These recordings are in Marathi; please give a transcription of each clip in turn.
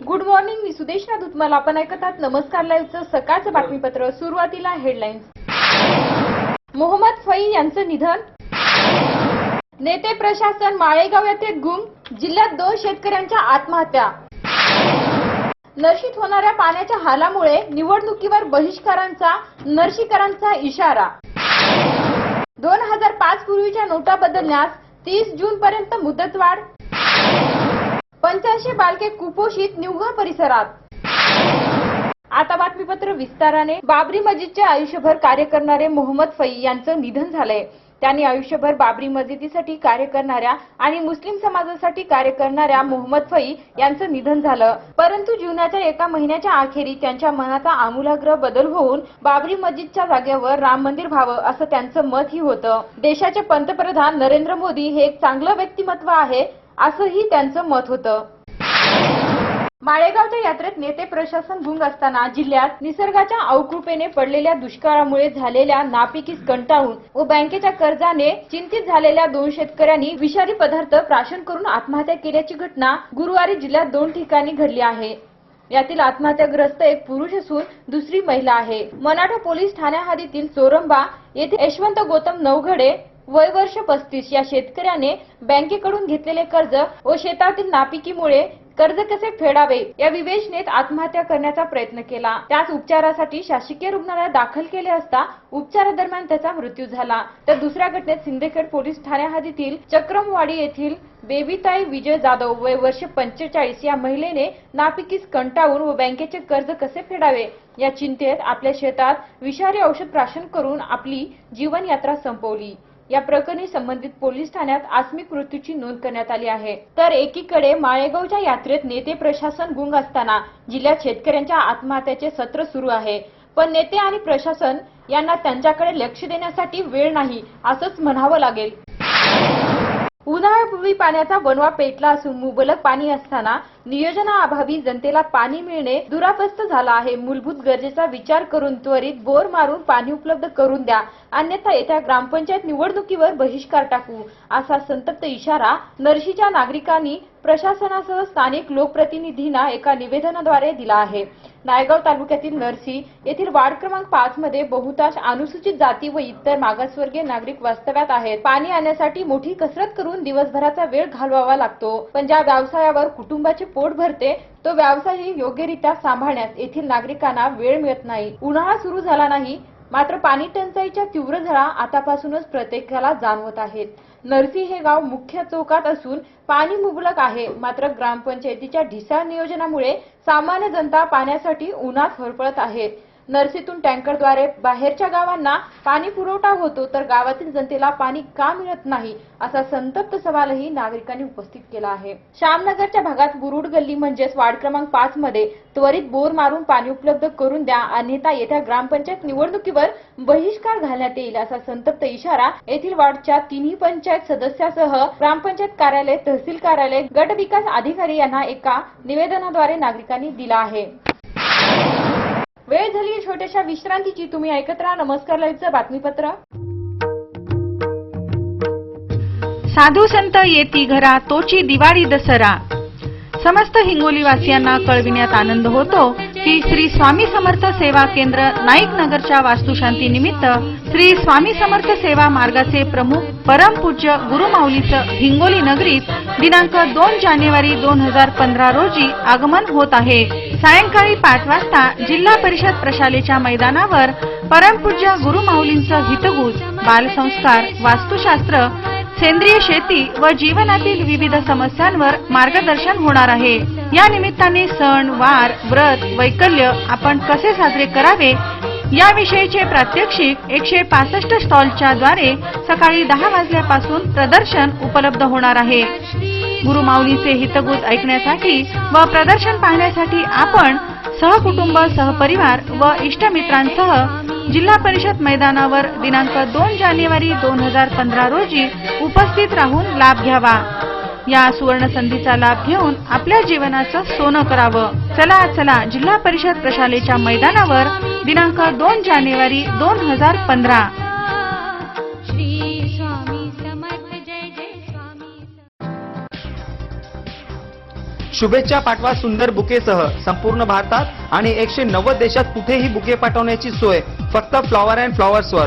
गुड मॉर्निंग मी सुदेशना दुधमल आपण ऐकत आहात नमस्कार लाईव्हचं सकाळचं बातमीपत्र. सुरुवातीला हेडलाईन्स मोहम्मद फई यांचं निधन. नेते प्रशासन माळेगाव येथे गुम. जिल्ह्यात दोन शेतकऱ्यांच्या आत्महत्या. नर्शीत होणाऱ्या पाण्याच्या हालामुळे निवडणुकीवर बहिष्कारांचा नर्शीकरांचा इशारा. दोन हजार पाच पूर्वीच्या नोटा बदलण्यास तीस जून पर्यंत मुदतवाढ. पंच्याऐंशी बालके कुपोषित निवगा परिसरात. आता बातमीपत्र विस्ताराने. बाबरी मस्जिदचे आयुष्यभर कार्य करणारे मोहम्मद फई यांचं निधन झालंय. त्यांनी आयुष्यभर बाबरी मस्जिदीसाठी कार्य करणाऱ्या आणि मुस्लिम समाजासाठी कार्य करणाऱ्या मोहम्मद फई यांचं निधन झालं. परंतु जीवनाच्या एका महिन्याच्या अखेरी त्यांच्या मनाचा आमूलाग्र बदल होऊन बाबरी मस्जिदच्या जागेवर राम मंदिर व्हावं असं त्यांचं मतही होतं. देशाचे पंतप्रधान नरेंद्र मोदी हे एक चांगलं व्यक्तिमत्व आहे असंही त्यांचं मत होतं. माळेगावच्या यात्रेत नेते प्रशासन गुंग असताना जिल्ह्यात निसर्गाच्या अवकृपेने पडलेल्या दुष्काळामुळे झालेल्या नापिकीस कंटाळून व बँकेच्या कर्जाने चिंतित झालेल्या दोन शेतकऱ्यांनी विषारी पदार्थ प्राशन करून आत्महत्या केल्याची घटना गुरुवारी जिल्ह्यात दोन ठिकाणी घडली आहे. यातील आत्महत्याग्रस्त एक पुरुष असून दुसरी महिला आहे. मनाठा पोलीस ठाण्या हद्दीतील चोरंबा येथे यशवंत गौतम नवघडे वय वर्ष पस्तीस. या शेतकऱ्याने बँकेकडून घेतलेले कर्ज व शेतातील नापिकीमुळे कर्ज कसे फेडावे या विवेचनेत आत्महत्या करण्याचा प्रयत्न केला. त्याच उपचारासाठी शासकीय रुग्णालयात दाखल केले असता उपचारादरम्यान त्याचा मृत्यू झाला. तर दुसऱ्या घटनेत सिंदखेड पोलीस ठाण्या हद्दीतील चक्रमवाडी येथील बेबीताई विजय जाधव वय वर्ष पंचेचाळीस या महिलेने नापिकीस कंटाळून व बँकेचे कर्ज कसे फेडावे या चिंतेत आपल्या शेतात विषारी औषध प्राशन करून आपली जीवनयात्रा संपवली. या प्रकरणी संबंधित पोलीस ठाण्यात आस्मिक मृत्यूची नोंद करण्यात आली आहे. तर एकीकडे माळेगावच्या यात्रेत नेते प्रशासन गुंग असताना जिल्ह्यात शेतकऱ्यांच्या आत्महत्याचे सत्र सुरू आहे. पण नेते आणि प्रशासन यांना त्यांच्याकडे लक्ष देण्यासाठी वेळ नाही असंच म्हणावं लागेल. उन्हाळ्यापूर्वी पाण्याचा बनवा पेटला असून मुबलक पाणी असताना नियोजनाअभावी जनतेला पाणी मिळणे दुरापस्त झाला आहे. मूलभूत गरजेचा विचार करून त्वरित बोर मारून पाणी उपलब्ध करून द्या. अन्यथा येत्या ग्रामपंचायत निवडणुकीवर बहिष्कार टाकू. असा संतप्त इशारा नरशीच्या नागरिकांनी प्रशासनासह स्थानिक लोकप्रतिनिधींना एका निवेदनाद्वारे दिला आहे. नायगाव तालुक्यातील नरसी येथील वार्ड क्रमांक पाच मध्ये बहुतांश अनुसूचित जाती व इतर मागासवर्गीय नागरिक वास्तव्यात आहेत. पाणी आणण्यासाठी मोठी कसरत करून दिवसभराचा वेळ घालवावा लागतो. पण ज्या व्यवसायावर कुटुंबाचे पोट भरते तो व्यवसायही योग्यरित्या सांभाळण्यास येथील नागरिकांना वेळ मिळत नाही. उन्हाळा सुरू झाला नाही मात्र पाणी टंचाईच्या तीव्र झळा आतापासूनच प्रत्येकाला जाणवत आहेत. नरसी हे गाव मुख्य चौकात असून पाणी मुबलक आहे मात्र ग्रामपंचायतीच्या ढिसाळ नियोजनामुळे सामान्य जनता पाण्यासाठी उन्हात होरपळत आहे. नरसीतून टँकरद्वारे बाहेरच्या गावांना पाणी पुरवठा होतो तर गावातील जनतेला पाणी का मिळत नाही असा संतप्त सवालही नागरिकांनी उपस्थित केला आहे. श्यामनगरच्या भागात बुरुड गल्ली म्हणजेच वार्ड क्रमांक पाच मध्ये त्वरित बोर मारून पाणी उपलब्ध करून द्या अन्यथा येत्या ग्रामपंचायत निवडणुकीवर बहिष्कार घालण्यात येईल असा संतप्त इशारा येथील वार्डच्या तिन्ही पंचायत सदस्यासह ग्रामपंचायत कार्यालय तहसील कार्यालय गट विकास अधिकारी यांना एका निवेदनाद्वारे नागरिकांनी दिला आहे. वेळ झाली छोट्याशा विश्रांतीची. तुम्ही ऐकत राहा नमस्कार लाईव्हचं बातमीपत्र. साधू संत येती घरा तोची दिवाळी दसरा. समस्त हिंगोलीवासियांना कळविण्यात आनंद होतो. की श्री स्वामी समर्थ सेवा केंद्र नाईक नगरच्या वास्तुशांती निमित्त श्री स्वामी समर्थ सेवा मार्गाचे प्रमुख परमपूज्य गुरुमाऊलीचं हिंगोली नगरीत दिनांक दोन जानेवारी दोन हजार पंधरा रोजी आगमन होत आहे. सायंकाळी पाच वाजता जिल्हा परिषद प्रशालेच्या मैदानावर परमपूज्य गुरुमाऊलींचं हितगुज बालसंस्कार वास्तुशास्त्र सेंद्रिय शेती व जीवनातील विविध समस्यांवर मार्गदर्शन होणार आहे. या निमित्ताने सण वार व्रत वैकल्य आपण कसे साजरे करावे? याविषयीचे प्रात्यक्षिक एकशे पासष्ट स्टॉलच्या द्वारे सकाळी दहा वाजल्यापासून प्रदर्शन उपलब्ध होणार आहे. गुरुमाऊलीचे हितगुज ऐकण्यासाठी व प्रदर्शन पाहण्यासाठी आपण सहकुटुंब सहपरिवार व इष्टमित्रांसह जिल्हा परिषद मैदानावर दिनांक दोन जानेवारी दोन हजार पंधरा रोजी उपस्थित राहून लाभ घ्यावा. या सुवर्ण संधीचा लाभ घेऊन आपल्या जीवनाचं सोनं करावं. चला चला जिल्हा परिषद प्रशालेच्या मैदानावर दिनांक दोन जानेवारी दोन हजार पंधरा. श्री स्वामी समर्थ जय जय स्वामी शुभेच्छा पाठवा सुंदर बुकेसह संपूर्ण भारतात आणि एकशे नव्वद देशात कुठेही बुके पाठवण्याची सोय फक्त फ्लॉवर अँड फ्लॉवर्सवर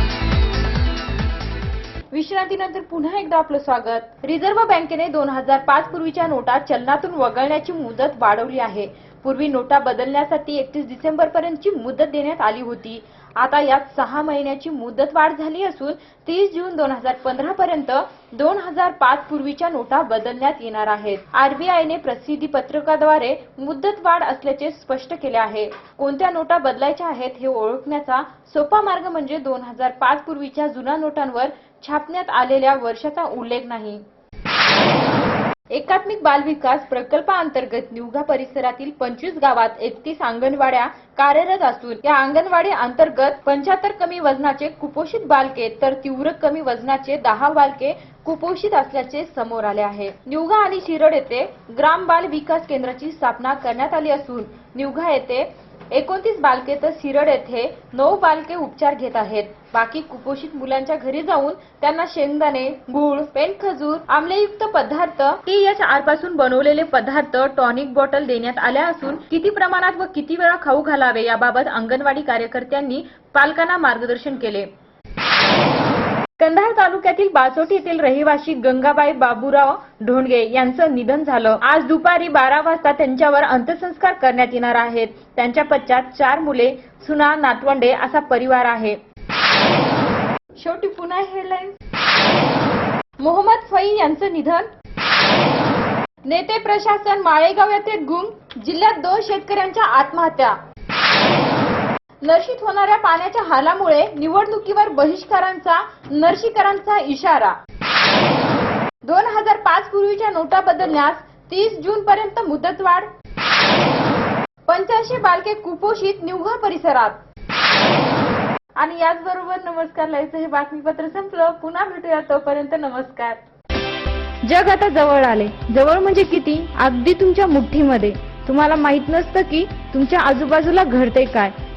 विश्रांतीनंतर पुन्हा एकदा आपलं स्वागत. रिझर्व्ह बँकेने दोन हजार पाच पूर्वीच्या नोटा चलनातून वगळण्याची मुदत वाढवली आहे. पूर्वी नोटा बदलण्यासाठी एकतीस डिसेंबर पर्यंतची मुदत देण्यात आली होती. आता यात सहा महिन्याची मुदत वाढ झाली असून तीस जून दोन हजार पंधरा पर्यंत दोन हजार पाच पूर्वीच्या नोटा बदलण्यात येणार आहेत. आरबीआयने प्रसिद्धी पत्रकाद्वारे मुदत वाढ असल्याचे स्पष्ट केले आहे. कोणत्या नोटा बदलायच्या आहेत हे ओळखण्याचा सोपा मार्ग म्हणजे दोन हजार पाच पूर्वीच्या जुन्या नोटांवर छापण्यात आलेल्या वर्षाचा उल्लेख नाही. एकात्मिक बालविकास प्रकल्पाअंतर्गत निवगा परिसरातील पंचवीस गावात एकतीस अंगणवाड्या कार्यरत असून या अंगणवाडी अंतर्गत पंच्याहत्तर कमी वजनाचे कुपोषित बालके तर तीव्र कमी वजनाचे दहा बालके कुपोषित असल्याचे समोर आले आहे. निवगा आणि शिरड येथे ग्राम बाल विकास केंद्राची स्थापना करण्यात आली असून निवघा येथे एकोणतीस बालके तर शिरड येथे नऊ बालके उपचार घेत आहेत. बाकी कुपोषित मुलांच्या घरी जाऊन त्यांना शेंगदाणे गुळ पेन खजूर आम्लयुक्त पदार्थ टी एच आरपासून बनवलेले पदार्थ टॉनिक बॉटल देण्यात आल्या असून किती प्रमाणात व किती वेळा खाऊ घालावे याबाबत अंगणवाडी कार्यकर्त्यांनी पालकांना मार्गदर्शन केले. कंधार तालुक्यातील बाचोटी येथील रहिवासी गंगाबाई बाबूराव ढोंडगे यांचं निधन झालं. आज दुपारी बारा वाजता त्यांच्यावर अंत्यसंस्कार करण्यात येणार आहेत. त्यांच्या पश्चात चार मुले सुना नातवंडे असा परिवार आहे. शेवटी पुन्हा हेडलाईन मोहम्मद फई यांचं निधन. नेते प्रशासन माळेगाव येथे गुम जिल्ह्यात दोन शेतकऱ्यांच्या आत्महत्या. नर्शीत होणाऱ्या पाण्याच्या हालामुळे निवडणुकीवर बहिष्कारांचा नर्शीकरांचा इशारा. दोन हजार पाच पूर्वीच्या नोटा बदलण्यास तीस जून पर्यंत मुदतवाढ. पंच्याऐंशी बालके कुपोषित निवघा परिसरात. आणि याचबरोबर नमस्कार लाईचं हे बातमीपत्र संपलं. पुन्हा भेटूया तोपर्यंत नमस्कार. जग आता जवळ आले. जवळ म्हणजे किती? अगदी तुमच्या मुठ्ठीमध्ये. तुम्हाला माहीत नसतं की तुमच्या आजूबाजूला घडते काय.